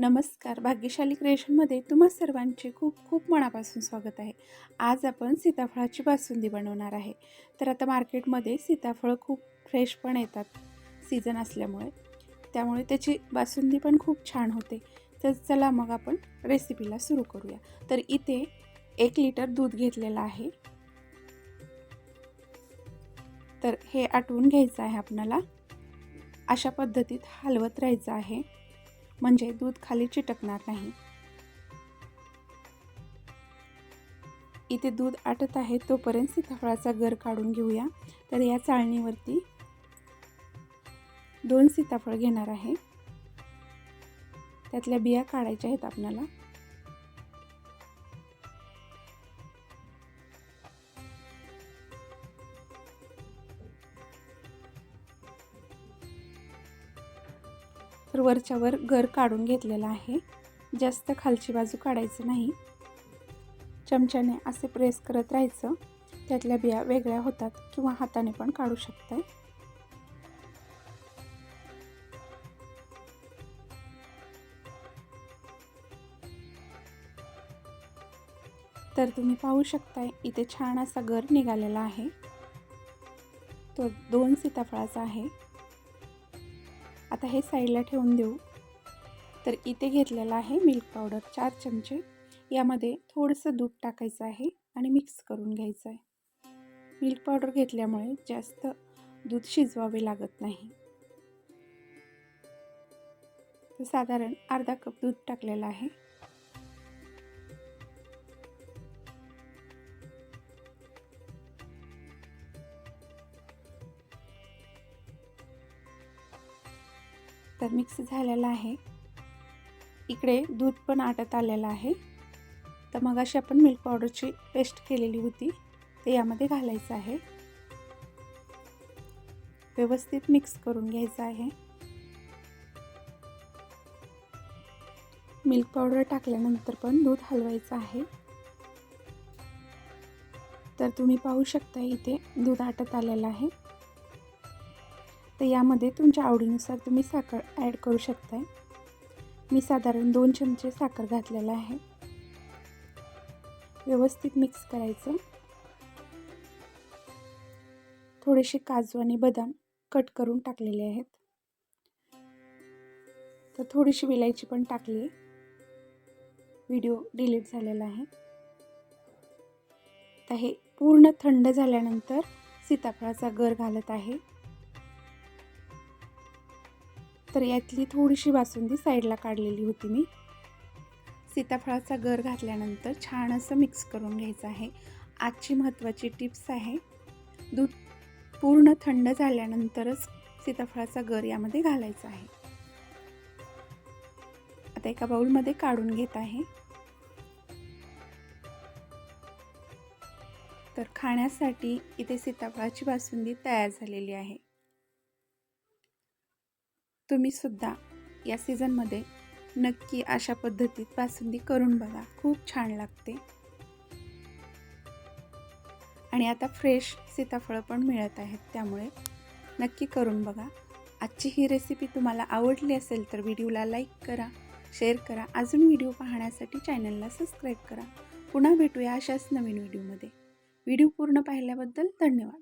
नमस्कार. भाग्यशाली क्रिएशनमध्ये तुम्हा सर्वांचे खूप खूप मनापासून स्वागत आहे. आज आपण सीताफळाची बासुंदी बनवणार आहे. तर आता मार्केटमध्ये सीताफळं खूप फ्रेश पण येतात. सीझन असल्यामुळे. त्यामुळे त्याची बासुंदी पण खूप छान होते. तर चला मग आपण रेसिपीला सुरू करूया. तर इथे एक लिटर दूध घेतलेलं आहे. तर हे आटवून घ्यायचं आहे आपणाला. अशा पद्धतीत हलवत राहायचं आहे. म्हणजे दूध खाली चिटकणार नाही. इथे दूध आटत आहे तोपर्यंत सीताफळाचा गर काढून घेऊया. तर या चाळणीवरती दोन सीताफळ घेणार आहे. त्यातल्या बिया काढायच्या आहेत आपल्याला. तर वरच्यावर घर काढून घेतलेलं आहे. जास्त खालची बाजू काढायचं नाही. चमच्याने असे प्रेस करत राहायचं. त्यातल्या बिया वेगळ्या होतात किंवा हाताने पण काढू शकताय. तर तुम्ही पाहू शकताय इथे छान असा गर निघालेला आहे. तो दोन सीताफळाचा आहे. आता हे साईडला ठेवून देऊ. तर इथे घेतलेलं आहे मिल्क पावडर चार चमचे. यामध्ये थोडंसं दूध टाकायचं आहे आणि मिक्स करून घ्यायचं आहे. मिल्क पावडर घेतल्यामुळे जास्त दूध शिजवावे लागत नाही. तर साधारण अर्धा कप दूध टाकलेलं आहे. तर मिक्स झालेला आहे. इकडे दूध पण आटत आलेलं आहे. तर मग अशी आपण मिल्क पावडरची पेस्ट केलेली होती. ते यामध्ये घालायचं आहे. व्यवस्थित मिक्स करून घ्यायचं आहे. मिल्क पावडर टाकल्यानंतर पण दूध हलवायचं आहे. तर तुम्ही पाहू शकता इथे दूध आटत आलेलं आहे. तर यामध्ये तुमच्या आवडीनुसार तुम्ही साखर ॲड करू शकताय. मी साधारण दोन चमचे साखर घातलेलं आहे. व्यवस्थित मिक्स करायचं. थोडेसे काजू आणि बदाम कट करून टाकलेले आहेत. तर थोडीशी विलायची पण टाकली. व्हिडिओ डिलीट झालेला आहे. तर हे पूर्ण थंड झाल्यानंतर सीताफळाचा गर घालत आहे. तर यातली थोडीशी बासुंदी साईडला काढलेली होती मी. सीताफळाचा गर घातल्यानंतर छान असं मिक्स करून घ्यायचं आहे. आजची महत्त्वाची टिप्स आहे दूध पूर्ण थंड झाल्यानंतरच सीताफळाचा गर यामध्ये घालायचा आहे. आता एका बाउलमध्ये काढून घेत आहे. तर खाण्यासाठी इथे सीताफळाची बासुंदी तयार झालेली आहे. तुम्ही सुद्धा या सीझनमध्ये नक्की अशा पद्धतीत बासुंदी करून बघा. खूप छान लागते. आणि आता फ्रेश सीताफळं पण मिळत आहेत. त्यामुळे नक्की करून बघा. आजची ही रेसिपी तुम्हाला आवडली असेल तर व्हिडिओला लाईक करा शेअर करा. अजून व्हिडिओ पाहण्यासाठी चॅनलला सबस्क्राईब करा. पुन्हा भेटूया अशाच नवीन व्हिडिओमध्ये व्हिडिओ पूर्ण पाहिल्याबद्दल धन्यवाद.